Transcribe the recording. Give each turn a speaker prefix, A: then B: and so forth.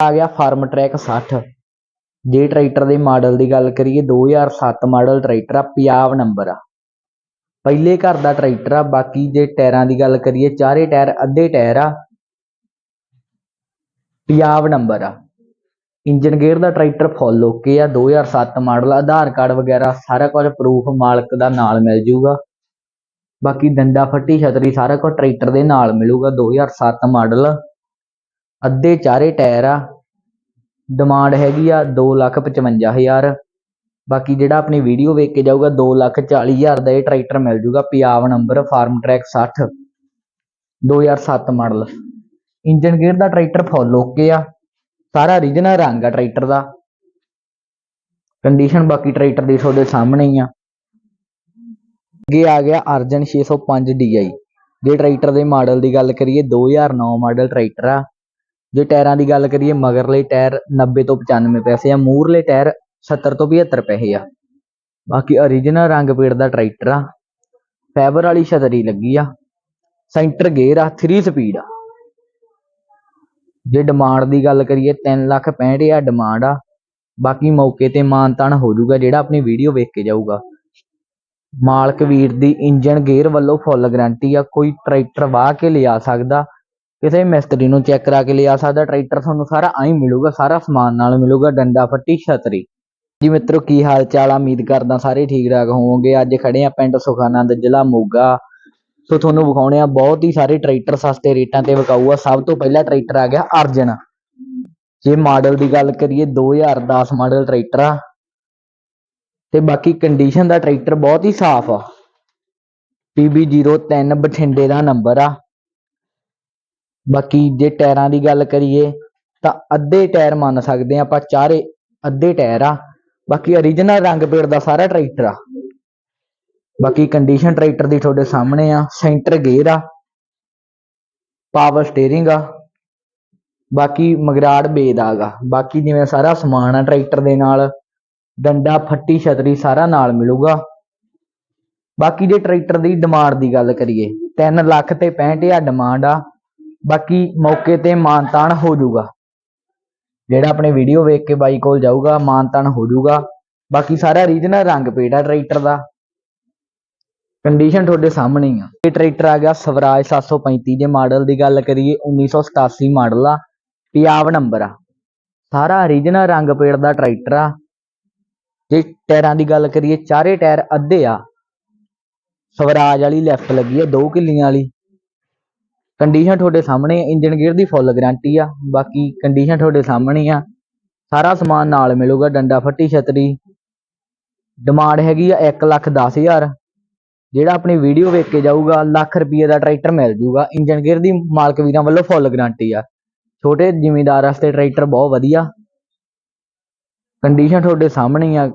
A: ਆ ਗਿਆ farm track 60 ਜੇ ਟਰੈਕਟਰ ਦੇ ਮਾਡਲ ਦੀ ਗੱਲ ਕਰੀਏ 2007 ਮਾਡਲ ਟਰੈਕਟਰ ਆ ਪੰਜਾਬ ਨੰਬਰ ਆ। ਪਹਿਲੇ ਘਰ ਦਾ ਟਰੈਕਟਰ ਆ, ਬਾਕੀ ਜੇ ਟਾਇਰਾਂ ਦੀ ਗੱਲ ਕਰੀਏ, ਚਾਰੇ ਟਾਇਰ ਅੱਧੇ ਟਾਇਰ ਆ ਪੰਜਾਬ ਨੰਬਰ ਆ। ਇੰਜਨ ਗੇਅਰ ਦਾ ਟਰੈਕਟਰ ਫੁੱਲ ਓਕੇ ਆ 2007 ਮਾਡਲ, ਆਧਾਰ ਕਾਰਡ ਵਗੈਰਾ, ਸਾਰਾ ਕੁਝ ਪ੍ਰੂਫ ਮਾਲਕ ਦਾ ਨਾਲ ਮਿਲ ਜੂਗਾ। ਬਾਕੀ ਡੰਡਾ ਫੱਟੀ ਛਤਰੀ ਸਾਰਾ ਕੁਝ ਟਰੈਕਟਰ ਦੇ ਨਾਲ ਮਿਲੂਗਾ 2007 ਮਾਡਲ। ਅੱਧੇ ਚਾਰੇ ਟਾਇਰ ਆ। ਡਿਮਾਂਡ ਹੈਗੀ ਆ 255000 ਬਾਕੀ ਜਿਹੜਾ ਆਪਣੀ ਵੀਡੀਓ ਵੇਖ ਕੇ ਜਾਊਗਾ 240000 ਦਾ ਇਹ ਟਰੈਕਟਰ ਮਿਲ ਜੂਗਾ Punjab number Farmtrac 60 2007 model engine gear ਦਾ ਟਰੈਕਟਰ ਫੁੱਲ ਓਕੇ ਆ। ਸਾਰਾ origignal ਰੰਗ ਆ ਟਰੈਕਟਰ ਦਾ। ਕੰਡੀਸ਼ਨ ਬਾਕੀ ਟਰੈਕਟਰ ਦੀ ਤੁਹਾਡੇ ਸਾਹਮਣੇ ਹੀ ਆ। ਅੱਗੇ ਆ ਗਿਆ ਅਰਜਨ 605 DI ਜੇ ਟਰੈਕਟਰ ਦੇ ਮਾਡਲ ਦੀ ਗੱਲ ਕਰੀਏ 2009 ਮਾਡਲ ਟਰੈਕਟਰ ਆ। ਜੇ ਟਾਇਰਾਂ ਦੀ ਗੱਲ ਕਰੀਏ, ਮਗਰਲੇ ਟਾਇਰ 90 ਤੋਂ 95 ਪੈਸੇ ਆ, ਮੂਹਰਲੇ ਟਾਇਰ 70 ਤੋਂ 75 ਪੈਸੇ ਆ। ਬਾਕੀ origignal ਰੰਗ ਪੇੜ ਦਾ ਟਰੈਕਟਰ ਆ ਫਾਈਬਰ ਵਾਲੀ ਛਤਰੀ ਲੱਗੀ ਆ ਸੈਂਟਰ ਗੇਅਰ ਆ 3 ਸਪੀਡ ਆ। ਜੇ ਡਿਮਾਂਡ ਦੀ ਗੱਲ ਕਰੀਏ 3 ਲੱਖ 65000 ਡਿਮਾਂਡ ਆ। ਬਾਕੀ ਮੌਕੇ ਤੇ ਮਾਨਤਾਨ ਹੋ ਜਾਊਗਾ, ਜਿਹੜਾ ਆਪਣੀ ਵੀਡੀਓ ਵੇਖ ਕੇ ਜਾਊਗਾ। ਮਾਲਕ ਵੀਰ ਦੀ ਇੰਜਨ ਗੇਅਰ ਵੱਲੋਂ ਫੁੱਲ ਗਾਰੰਟੀ ਆ, ਕੋਈ ਟਰੈਕਟਰ ਵਾਹ ਕੇ ਲਿਆ ਸਕਦਾ। ਕਿਸੇ ਮਿਸਤਰੀ ਨੂੰ ਚੈੱਕ ਕਰਾ ਕੇ ਲਿਆ ਸਕਦਾ, ਟਰੈਕਟਰ ਤੁਹਾਨੂੰ ਸਾਰਾ ਆਈ ਮਿਲੂਗਾ, ਸਾਰਾ ਸਮਾਨ ਨਾਲ ਮਿਲੂਗਾ, ਡੰਡਾ, ਫੱਟੀ, ਛਤਰੀ। ਜੀ ਮਿੱਤਰੋ, ਕੀ ਹਾਲ ਚਾਲ ਆ? ਉਮੀਦ ਕਰਦਾ ਸਾਰੇ ਠੀਕ ਠਾਕ ਹੋਵੋਗੇ। ਅੱਜ ਖੜੇ ਆ ਪਿੰਡ ਸੁਖਾਨੰਦ, ਜ਼ਿਲ੍ਹਾ ਮੋਗਾ। ਸੋ ਤੁਹਾਨੂੰ ਵਿਖਾਉਣੇ ਆ, ਬਹੁਤ ਹੀ ਸਾਰੇ ਟਰੈਕਟਰ ਸਸਤੇ ਰੇਟਾਂ ਤੇ ਵਿਕਾਊ ਆ ਸਭ ਤੋਂ ਪਹਿਲਾ ਟਰੈਕਟਰ ਆ ਗਿਆ ਅਰਜਨ। ਜੇ ਮਾਡਲ ਦੀ ਗੱਲ ਕਰੀਏ 2010 ਮਾਡਲ ਟਰੈਕਟਰ ਆ। ਤੇ ਬਾਕੀ ਕੰਡੀਸ਼ਨ ਦਾ ਟਰੈਕਟਰ ਬਹੁਤ ਹੀ ਸਾਫ਼ ਆ। PB03 ਬਠਿੰਡੇ ਦਾ ਨੰਬਰ ਆ। ਬਾਕੀ ਜੇ ਟਾਇਰਾਂ ਦੀ ਗੱਲ ਕਰੀਏ ਤਾਂ ਅੱਧੇ ਟਾਇਰ ਮੰਨ ਸਕਦੇ ਆ ਆਪਾਂ, ਚਾਰੇ ਅੱਧੇ ਟਾਇਰ ਆ। ਬਾਕੀ origignal ਰੰਗ ਪੇੜ ਦਾ ਸਾਰਾ ਟਰੈਕਟਰ ਆ। ਬਾਕੀ ਕੰਡੀਸ਼ਨ ਟਰੈਕਟਰ ਦੀ ਤੁਹਾਡੇ ਸਾਹਮਣੇ ਆ ਸੈਂਟਰ ਗੇਅਰ ਆ ਪਾਵਰ ਸਟੀਅਰਿੰਗ ਆ, ਬਾਕੀ ਮਗਰਾੜ ਬੇਦਾਗਾ ਬਾਕੀ ਜਿਵੇਂ ਸਾਰਾ ਸਮਾਨ ਆ ਟਰੈਕਟਰ ਦੇ ਨਾਲ, ਡੰਡਾ, ਫੱਟੀ, ਛਤਰੀ ਸਾਰਾ ਨਾਲ ਮਿਲੂਗਾ। ਬਾਕੀ ਜੇ ਟਰੈਕਟਰ ਦੀ ਡਿਮਾਂਡ ਦੀ ਗੱਲ ਕਰੀਏ 3 ਲੱਖ ਤੇ 65000 ਡਿਮਾਂਡ ਆ। ਬਾਕੀ ਮੌਕੇ ਤੇ ਮਾਨਤਾਨ ਹੋ ਜਾਊਗਾ। ਜਿਹੜਾ ਆਪਣੇ ਵੀਡੀਓ ਵੇਖ ਕੇ ਬਾਈ ਕੋਲ ਜਾਊਗਾ, ਮਾਨਤਾਨ ਹੋ ਜਾਊਗਾ। ਬਾਕੀ ਸਾਰਾ ਰੀਜਨਲ ਰੰਗ ਪੇਟ ਆ ਟਰੈਕਟਰ ਦਾ। ਕੰਡੀਸ਼ਨ ਤੁਹਾਡੇ ਸਾਹਮਣੇ ਆ। ਇਹ ਟਰੈਕਟਰ ਆ ਗਿਆ ਸਵਰਾਜ 735 ਦੇ ਮਾਡਲ ਦੀ ਗੱਲ ਕਰੀਏ 1987 ਮਾਡਲ ਆ, ਪੰਜਾਬ ਨੰਬਰ ਆ। ਸਾਰਾ ਰੀਜਨਲ ਰੰਗ ਪੇਟ ਦਾ ਟਰੈਕਟਰ ਆ। ਜੇ ਟਾਇਰਾਂ ਦੀ ਗੱਲ ਕਰੀਏ, ਚਾਰੇ ਟਾਇਰ ਅੱਧੇ ਆ। ਸਵਰਾਜ ਵਾਲੀ ਲੈਫਟ ਲੱਗੀ ਆ, ਦੋ ਕਿੱਲੀਆਂ ਵਾਲੀ। ਕੰਡੀਸ਼ਨ ਤੁਹਾਡੇ ਸਾਹਮਣੇ ਇੰਜਨ ਗੇਅਰ ਦੀ ਫੁੱਲ ਗਾਰੰਟੀ ਆ, ਬਾਕੀ ਕੰਡੀਸ਼ਨ ਤੁਹਾਡੇ ਸਾਹਮਣੇ ਆ, ਸਾਰਾ ਸਮਾਨ ਨਾਲ ਮਿਲੂਗਾ, ਡੰਡਾ ਫੱਟੀ ਛਤਰੀ। ਡਿਮਾਂਡ ਹੈਗੀ ਆ 1 ਲੱਖ 10000 ਜਿਹੜਾ ਆਪਣੀ ਵੀਡੀਓ ਵੇਖ ਕੇ ਜਾਊਗਾ, ਲੱਖ ਰੁਪਏ ਦਾ ਟਰੈਕਟਰ ਮਿਲ ਜੂਗਾ। ਇੰਜਨ ਗੇਅਰ ਦੀ ਮਾਲਕ ਵੀਰਾਂ ਵੱਲੋਂ ਫੁੱਲ ਗਾਰੰਟੀ ਆ। ਛੋਟੇ ਜ਼ਿਮੀਂਦਾਰ ਵਾਸਤੇ ਟਰੈਕਟਰ ਬਹੁਤ ਵਧੀਆ। ਕੰਡੀਸ਼ਨ ਤੁਹਾਡੇ ਸਾਹਮਣੇ ਆ